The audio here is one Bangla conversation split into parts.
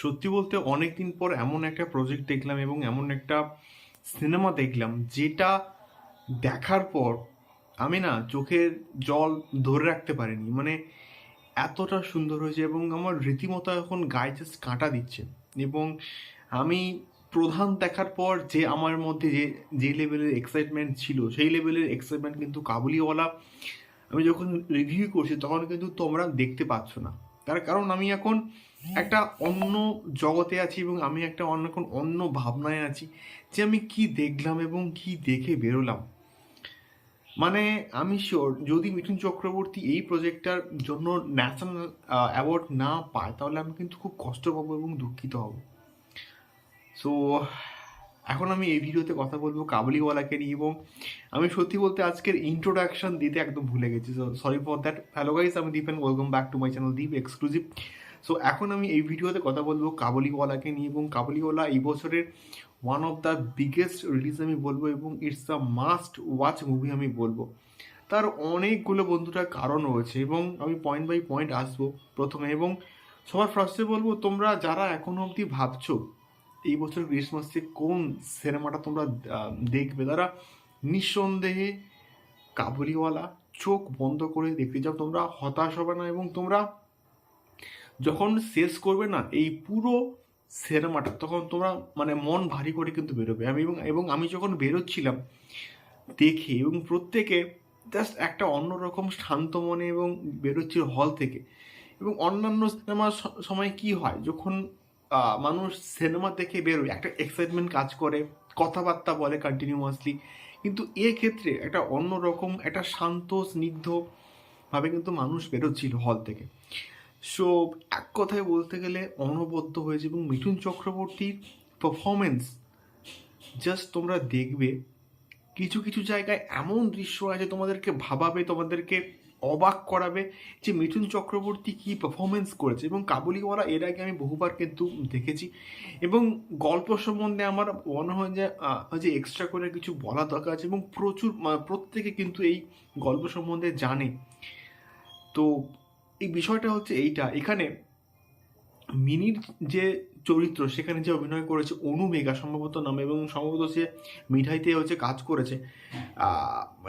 সত্যি বলতে অনেক দিন পর এমন একটা প্রজেক্ট দেখলাম এবং এমন একটা সিনেমা দেখলাম, যেটা দেখার পর আমি না চোখের জল ধরে রাখতে পারিনি। মানে এতটা সুন্দর হয়েছে এবং আমার রীতিমতো এখন গায়ে জাস্ট কাঁটা দিচ্ছে। এবং আমি প্রধান দেখার পর যে আমার মধ্যে যে যে লেভেলের এক্সাইটমেন্ট ছিল, সেই লেভেলের এক্সাইটমেন্ট কিন্তু কাবুলিওয়ালা আমি যখন রিভিউ করছি তখন কিন্তু তোমরা দেখতে পাচ্ছ না। তার কারণ আমি এখন একটা অন্য জগতে আছি এবং আমি একটা অন্য এখন অন্য ভাবনায় আছি যে আমি কি দেখলাম এবং কি দেখে বেরোলাম। মানে আমি শিওর যদি মিঠুন চক্রবর্তী এই প্রজেক্টটার জন্য ন্যাশনাল অ্যাওয়ার্ড না পায়, তাহলে আমি কিন্তু খুব কষ্ট পাবো এবং দুঃখিত হব। সো এখন আমি এই ভিডিওতে কথা বলব কাবুলিওয়ালাকে নিয়ে এবং আমি সত্যি বলতে আজকের ইন্ট্রোডাকশন দিতে একদম ভুলে গেছি। So sorry for that hello guys আমি Deep and welcome back to my channel Deep exclusive so এখন আমি এই ভিডিওতে কথা বলব কাবুলিওয়ালাকে নিয়ে এবং কাবুলিওয়ালা এই বছরের one of the biggest release আমি বলব এবং it's the must watch movie আমি বলব। তার অনেকগুলো বন্ধুরা কারণ রয়েছে এবং আমি পয়েন্ট বাই পয়েন্ট আসব প্রথমে এবং সবার ফার্স্টে বলব, তোমরা যারা এখনও অবধি ভাবছ এই বছর ক্রিসমাসে কোন সিনেমাটা তোমরা দেখবে? তারা নিঃসন্দেহে কাবুলিওয়ালা চোখ বন্ধ করে দেখতে যাও। তোমরা হতাশ হবে না এবং তোমরা যখন শেষ করবে না এই পুরো সিনেমাটা, তখন তোমরা মানে মন ভারী করে কিন্তু বেরোবে। আমি এবং এবং আমি যখন বেরোচ্ছিলাম দেখে এবং প্রত্যেকে জাস্ট একটা অন্যরকম শান্ত মনে এবং বেরোচ্ছিল হল থেকে। এবং অন্যান্য সিনেমার সময় কি হয়? যখন মানুষ সিনেমা দেখে বেরোয় একটা এক্সাইটমেন্ট কাজ করে, কথাবার্তা বলে কন্টিনিউয়াসলি কিন্তু ক্ষেত্রে একটা অন্যরকম, একটা শান্ত স্নিগ্ধভাবে কিন্তু মানুষ বেরোচ্ছিল হল থেকে। সো এক কথায় বলতে গেলে অনবদ্য হয়েছে এবং মিঠুন চক্রবর্তীর পারফরমেন্স জাস্ট তোমরা দেখবে, কিছু কিছু জায়গায় এমন দৃশ্য আছে তোমাদেরকে ভাবাবে, তোমাদেরকে অবাক করাবে যে মিঠুন চক্রবর্তী কি পারফরমেন্স করেছে। এবং কাবুলিওয়ালা এর আগে আমি বহুবার কিন্তু দেখেছি। এবং গল্প সম্বন্ধে আমার মনে হয় যে যে এক্সট্রা করে কিছু বলা দরকার আছে। এবং প্রচুর প্রত্যেকে কিন্তু এই গল্প সম্বন্ধে জানে। তো এই বিষয়টা হচ্ছে এইটা। এখানে মিনির যে চরিত্র, সেখানে যে অভিনয় করেছে অনু মেঘা সম্ভবত নাম এবং সম্ভবত সে মিঠাইতে হচ্ছে কাজ করেছে।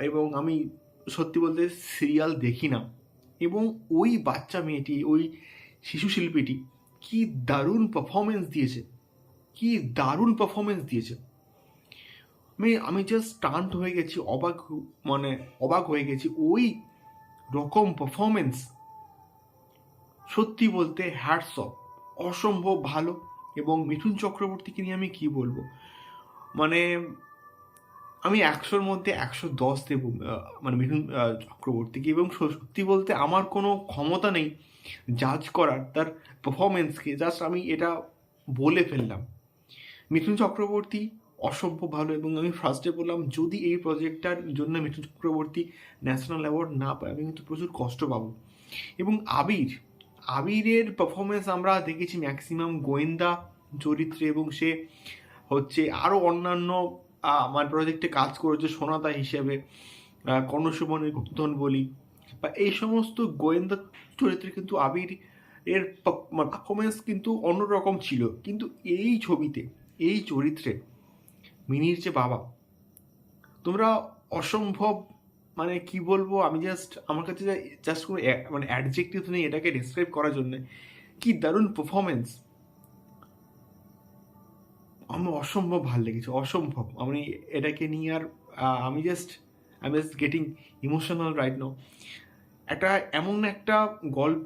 এবং আমি সত্যি বলতে সিরিয়াল দেখি না। এবং ওই বাচ্চা মেয়েটি, ওই শিশু শিল্পীটি কি দারুণ পারফরমেন্স দিয়েছে। কি দারুণ পারফরমেন্স দিয়েছে। আমি আমি জাস্ট স্টান্ট হয়ে গেছি, অবাক মানে অবাক হয়ে গেছি ওই রকম পারফরমেন্স সত্যি বলতে হ্যাটস অফ অসম্ভব ভালো। এবং মিঠুন চক্রবর্তীকে নিয়ে আমি কি বলব? মানে আমি একশোর মধ্যে একশো দশ দেব মানে মিঠুন চক্রবর্তীকে। এবং সত্যি বলতে আমার কোনো ক্ষমতা নেই জাজ করার, তার পারফরমেন্সকে জাস্ট আমি এটা বলে ফেললাম। মিঠুন চক্রবর্তী অসম্ভব ভালো এবং আমি ফার্স্টে বললাম, যদি এই প্রজেক্টটার জন্য মিঠুন চক্রবর্তী ন্যাশনাল অ্যাওয়ার্ড না পায়, আমি কিন্তু প্রচুর কষ্ট পাবো। এবং আবির, আবিরের পারফরমেন্স আমরা দেখেছি ম্যাক্সিমাম গোয়েন্দা চরিত্রে এবং সে হচ্ছে আরও অন্যান্য আমার প্রজেক্টে কাজ করেছে সোনাদা হিসেবে আহ, কর্ণসুমনের গুপ্তন বলি বা এই সমস্ত গোয়েন্দা চরিত্রে কিন্তু আবির এর পারফরমেন্স কিন্তু অন্যরকম ছিল। কিন্তু এই ছবিতে এই চরিত্রে মিনির যে বাবা তোমরা অসম্ভব মানে কি বলব আমি জাস্ট আমার কাছে জাস্ট কোনো মানে অ্যাডজেক্টিভ নেই এটাকে ডিসক্রাইব করার জন্য কি দারুণ পারফরমেন্স আমার অসম্ভব ভালো লেগেছে, অসম্ভব। আমি এটাকে নিয়ে আর আমি just I just getting emotional right no একটা এমন একটা গল্প,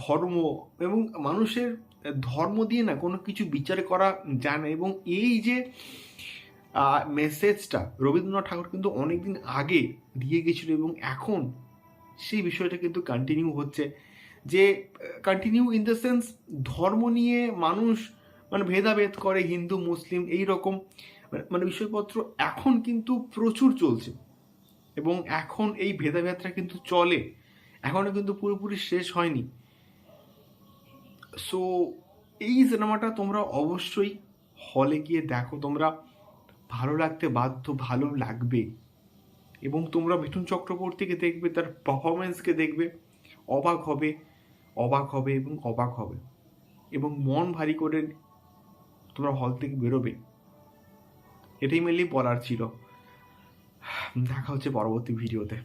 ধর্ম এবং মানুষের ধর্ম দিয়ে না কোনো কিছু বিচার করা যায় না এবং এই যে মেসেজটা রবীন্দ্রনাথ ঠাকুর কিন্তু অনেকদিন আগে দিয়ে গেছিল এবং এখন সেই বিষয়টা কিন্তু কন্টিনিউ হচ্ছে যে কন্টিনিউ ইন দ্য সেন্স ধর্ম নিয়ে মানুষ মানে ভেদাভেদ করে, হিন্দু, মুসলিম এই রকম মানে- মানে বিষয়পত্র এখন কিন্তু প্রচুর চলছে। এবং এখন এই ভেদাভেদটা কিন্তু চলে। এখনও কিন্তু পুরোপুরি শেষ হয়নি। সো এই সিনেমাটা তোমরা অবশ্যই হলে গিয়ে দেখো। তোমরা ভালো লাগতে বাধ্য, ভালো লাগবে। এবং তোমরা মিঠুন চক্রবর্তীকে দেখবে, তার পারফরমেন্সকে দেখবে। অবাক হবে অবাক হবে এবং অবাক হবে। এবং মন ভারী করে তোমরা হল থেকে বেরোবে। এটাই মেনলি বলার ছিল। দেখা হচ্ছে পরবর্তী ভিডিওতে